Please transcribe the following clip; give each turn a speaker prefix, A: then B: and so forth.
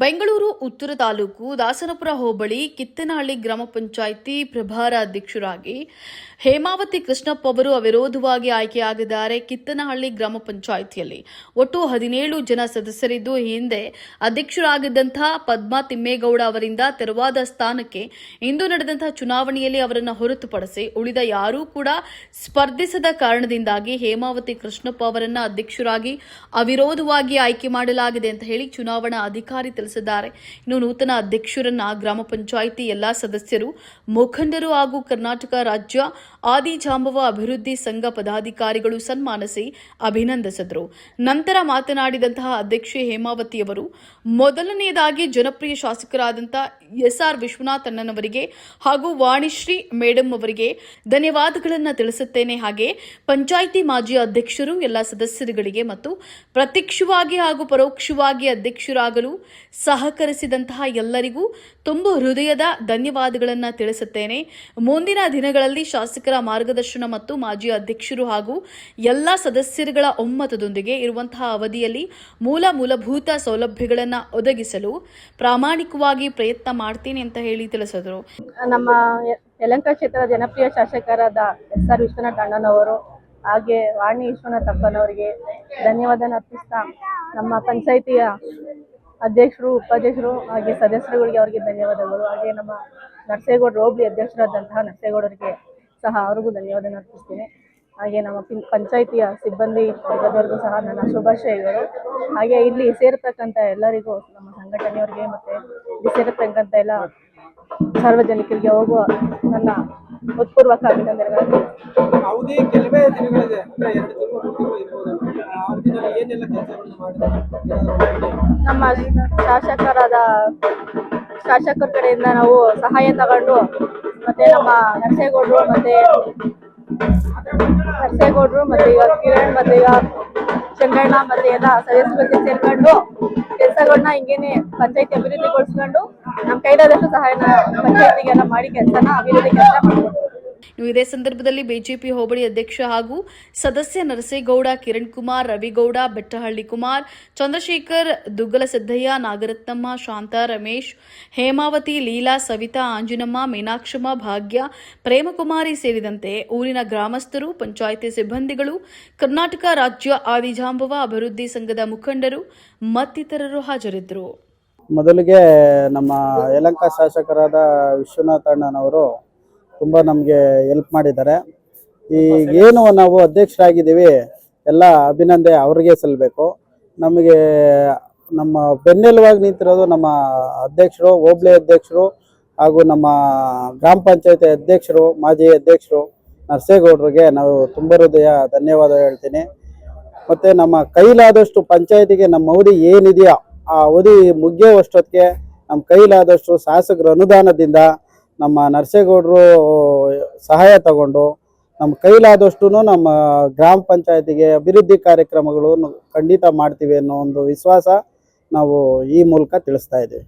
A: ಬೆಂಗಳೂರು, ಉತ್ತರ ತಾಲೂಕು, ದಾಸನಪುರ ಹೋಬಳಿ ಕಿತ್ತನಹಳ್ಳಿ ಗ್ರಾಮ ಪಂಚಾಯಿತಿ ಪ್ರಭಾರ ಅಧ್ಯಕ್ಷರಾಗಿ ಹೇಮಾವತಿ ಕೃಷ್ಣಪ್ಪ ಅವರು ಅವಿರೋಧವಾಗಿ ಆಯ್ಕೆಯಾಗಿದ್ದಾರೆ ಕಿತ್ತನಹಳ್ಳಿ ಗ್ರಾಮ ಪಂಚಾಯಿತಿಯಲ್ಲಿ. ಒಟ್ಟು ಹದಿನೇಳು ಜನ ಸದಸ್ಯರಿದ್ದು ಹಿಂದೆ ಅಧ್ಯಕ್ಷರಾಗಿದ್ದಂತಹ ಪದ್ಮಾ ತಿಮ್ಮೇಗೌಡ ಅವರಿಂದ ತೆರವಾದ ಸ್ಥಾನಕ್ಕೆ ಇಂದು ನಡೆದಂತಹ ಚುನಾವಣೆಯಲ್ಲಿ ಅವರನ್ನು ಹೊರತುಪಡಿಸಿ ಉಳಿದ ಯಾರೂ ಕೂಡ ಸ್ಪರ್ಧಿಸದ ಕಾರಣದಿಂದಾಗಿ ಹೇಮಾವತಿ ಕೃಷ್ಣಪ್ಪ ಅವರನ್ನು ಅಧ್ಯಕ್ಷರಾಗಿ ಅವಿರೋಧವಾಗಿ ಆಯ್ಕೆ ಮಾಡಲಾಗಿದೆ ಅಂತ ಹೇಳಿ ಚುನಾವಣಾ ಅಧಿಕಾರಿ ತಿಳಿಸಿದ್ದಾರೆ. ಇನ್ನು ನೂತನ ಅಧ್ಯಕ್ಷರನ್ನ ಗ್ರಾಮ ಪಂಚಾಯಿತಿ ಎಲ್ಲಾ ಸದಸ್ಯರು, ಮುಖಂಡರು ಹಾಗೂ ಕರ್ನಾಟಕ ರಾಜ್ಯ ಆದಿಜಾಂಬವ ಅಭಿವೃದ್ಧಿ ಸಂಘ ಪದಾಧಿಕಾರಿಗಳು ಸನ್ಮಾನಿಸಿ ಅಭಿನಂದಿಸಿದರು. ನಂತರ ಮಾತನಾಡಿದಂತಹ ಅಧ್ಯಕ್ಷೆ ಹೇಮಾವತಿ ಅವರು ಮೊದಲನೆಯದಾಗಿ ಜನಪ್ರಿಯ ಶಾಸಕರಾದಂತಹ ಎಸ್ಆರ್ ವಿಶ್ವನಾಥ್ ಅಣ್ಣನವರಿಗೆ ಹಾಗೂ ವಾಣಿಶ್ರೀ ಮೇಡಮ್ ಅವರಿಗೆ ಧನ್ಯವಾದಗಳನ್ನು ತಿಳಿಸುತ್ತೇನೆ. ಹಾಗೆ ಪಂಚಾಯಿತಿ ಮಾಜಿ ಅಧ್ಯಕ್ಷರು, ಎಲ್ಲ ಸದಸ್ಯರುಗಳಿಗೆ ಮತ್ತು ಪ್ರತ್ಯಕ್ಷವಾಗಿ ಹಾಗೂ ಪರೋಕ್ಷವಾಗಿ ಅಧ್ಯಕ್ಷರಾಗಲು ಸಹಕರಿಸಿದಂತಹ ಎಲ್ಲರಿಗೂ ತುಂಬ ಹೃದಯದ ಧನ್ಯವಾದಗಳನ್ನು ತಿಳಿಸುತ್ತೇನೆ. ಮುಂದಿನ ದಿನಗಳಲ್ಲಿ ಶಾಸಕರ ಮಾರ್ಗದರ್ಶನ ಮತ್ತು ಮಾಜಿ ಅಧ್ಯಕ್ಷರು ಹಾಗೂ ಎಲ್ಲ ಸದಸ್ಯರುಗಳ ಒಮ್ಮತದೊಂದಿಗೆ ಇರುವಂತಹ ಅವಧಿಯಲ್ಲಿ ಮೂಲ ಮೂಲಭೂತ ಸೌಲಭ್ಯಗಳನ್ನು ಒದಗಿಸಲು ಪ್ರಾಮಾಣಿಕವಾಗಿ ಪ್ರಯತ್ನ ಮಾಡ್ತೀನಿ ಅಂತ ಹೇಳಿ ತಿಳಿಸಿದರು.
B: ನಮ್ಮ ಯಲಂಕ ಕ್ಷೇತ್ರದ ಜನಪ್ರಿಯ ಶಾಸಕರಾದ ಎಸ್ ಆರ್ ವಿಶ್ವನಾಥ್ ಅಣ್ಣನವರು ಹಾಗೆ ವಾಣಿ ವಿಶ್ವನಾಥ್ ಅಪ್ಪನವರಿಗೆ ಧನ್ಯವಾದ ಅರ್ಪಿಸ್ತಾ ನಮ್ಮ ಪಂಚಾಯಿತಿಯ ಅಧ್ಯಕ್ಷರು, ಉಪಾಧ್ಯಕ್ಷರು ಹಾಗೆ ಸದಸ್ಯರುಗಳಿಗೆ ಅವರಿಗೆ ಧನ್ಯವಾದಗಳು. ಹಾಗೆ ನಮ್ಮ ನರಸೇಗೌಡರು ರೋಬ್ಲಿ ಅಧ್ಯಕ್ಷರಾದಂತಹ ನರಸೇಗೌಡರಿಗೆ ಸಹ ಅವ್ರಿಗೂ ಧನ್ಯವಾದ ಅರ್ಪಿಸ್ತೀನಿ. ಹಾಗೆ ನಮ್ಮ ಪಂಚಾಯಿತಿಯ ಸಿಬ್ಬಂದಿ ವರ್ಗದವರೆಗೂ ಸಹ ನನ್ನ ಶುಭಾಶಯಗಳು. ಹಾಗೆ ಇಲ್ಲಿ ಸೇರತಕ್ಕಂಥ ಎಲ್ಲರಿಗೂ ನಮ್ಮ ಸಂಘಟನೆಯವರಿಗೆ ಮತ್ತು ಇಲ್ಲಿ ಸೇರತಕ್ಕಂಥ ಎಲ್ಲ ಸಾರ್ವಜನಿಕರಿಗೆ ಹೋಗುವ ನನ್ನ ಹೃತ್ಪೂರ್ವಕ ಅಭಿನಂದನೆಗಳನ್ನು. ನಮ್ಮ ಶಾಸಕರಾದ ಶಾಸಕರ ಕಡೆಯಿಂದ ನಾವು ಸಹಾಯ ತಗೊಂಡು ಮತ್ತೆ ನಮ್ಮ ನರಸೇಗೌಡರು ಮತ್ತೆ ನರಸೇಗೌಡರು ಮತ್ತೆ ಈಗ ಕಿರಣ್ ಮತ್ತೆ ಈಗ ಚಂದ್ರಣ್ಣ ಮತ್ತೆ ಎಲ್ಲ ಸದಸ್ಯರು ಜೊತೆ ಸೇರ್ಕೊಂಡು ಕೆಲಸಗಳನ್ನ ಹಿಂಗೇನೆ ಪಂಚಾಯತಿ ಅಭಿವೃದ್ಧಿಗೊಳಿಸ್ಕೊಂಡು ನಮ್ಮ ಕೈಲಾದಷ್ಟು ಸಹಾಯನ ಪಂಚಾಯತಿಗೆಲ್ಲ ಮಾಡಿ ಕೆಲಸನ ಅಭಿವೃದ್ಧಿ ಕೆಲಸ ಮಾಡ್ಕೊಂಡು
A: ಇದೇ ಸಂದರ್ಭದಲ್ಲಿ ಬಿಜೆಪಿ ಹೋಬಳಿ ಅಧ್ಯಕ್ಷ ಹಾಗೂ ಸದಸ್ಯ ನರಸೇಗೌಡ, ಕಿರಣ್ ಕುಮಾರ್, ರವಿಗೌಡ, ಬೆಟ್ಟಹಳ್ಳಿ ಕುಮಾರ್, ಚಂದ್ರಶೇಖರ್, ದುಗ್ಗಲ ಸಿದ್ದಯ್ಯ, ನಾಗರತ್ನಮ್ಮ, ಶಾಂತಾ ರಮೇಶ್, ಹೇಮಾವತಿ, ಲೀಲಾ, ಸವಿತಾ, ಆಂಜನಮ್ಮ, ಮೀನಾಕ್ಷಮ್ಮ, ಭಾಗ್ಯ, ಪ್ರೇಮಕುಮಾರಿ ಸೇರಿದಂತೆ ಊರಿನ ಗ್ರಾಮಸ್ಥರು, ಪಂಚಾಯಿತಿ ಸಿಬ್ಬಂದಿಗಳು, ಕರ್ನಾಟಕ ರಾಜ್ಯ ಆದಿಜಾಂಬವ ಅಭಿವೃದ್ಧಿ ಸಂಘದ ಮುಖಂಡರು, ಮತ್ತಿತರರು ಹಾಜರಿದ್ದರು.
C: ಮೊದಲಿಗೆ ನಮ್ಮ ಯಲಂಕ ಶಾಸಕರಾದ ವಿಶ್ವನಾಥ ಅಣ್ಣನವರು ತುಂಬ ನಮಗೆ ಹೆಲ್ಪ್ ಮಾಡಿದ್ದಾರೆ. ಈಗ ಏನು ನಾವು ಅಧ್ಯಕ್ಷರಾಗಿದ್ದೀವಿ, ಎಲ್ಲ ಅಭಿನಂದನೆ ಅವ್ರಿಗೆ ಸಲ್ಲಬೇಕು ನಮಗೆ ನಮ್ಮ ಬೆನ್ನೆಲುವಾಗಿ ನಿಂತಿರೋದು ನಮ್ಮ ಅಧ್ಯಕ್ಷರು, ಹೋಬಳಿ ಅಧ್ಯಕ್ಷರು ಹಾಗೂ ನಮ್ಮ ಗ್ರಾಮ ಪಂಚಾಯತಿ ಅಧ್ಯಕ್ಷರು, ಮಾಜಿ ಅಧ್ಯಕ್ಷರು ನರಸೇಗೌಡರಿಗೆ ನಾವು ತುಂಬ ಹೃದಯ ಧನ್ಯವಾದ ಹೇಳ್ತೀನಿ. ಮತ್ತು ನಮ್ಮ ಕೈಲಾದಷ್ಟು ಪಂಚಾಯತಿಗೆ ನಮ್ಮ ಅವಧಿ ಏನಿದೆಯೋ ಆ ಅವಧಿ ಮುಗಿಯೋವಷ್ಟೊತ್ತಿಗೆ ನಮ್ಮ ಕೈಲಾದಷ್ಟು ಶಾಸಕರ ಅನುದಾನದಿಂದ ನಮ್ಮ ನರಸೇಗೌಡರು ಸಹಾಯ ತಗೊಂಡು ನಮ್ಮ ಕೈಲಾದಷ್ಟು ನಮ್ಮ ಗ್ರಾಮ ಪಂಚಾಯತಿಗೆ ಅಭಿವೃದ್ಧಿ ಕಾರ್ಯಕ್ರಮಗಳನ್ನು ಖಂಡಿತ ಮಾಡ್ತೀವಿ ಅನ್ನೋ ಒಂದು ವಿಶ್ವಾಸ ನಾವು ಈ ಮೂಲಕ ತಿಳಿಸ್ತಾ ಇದ್ದೀವಿ.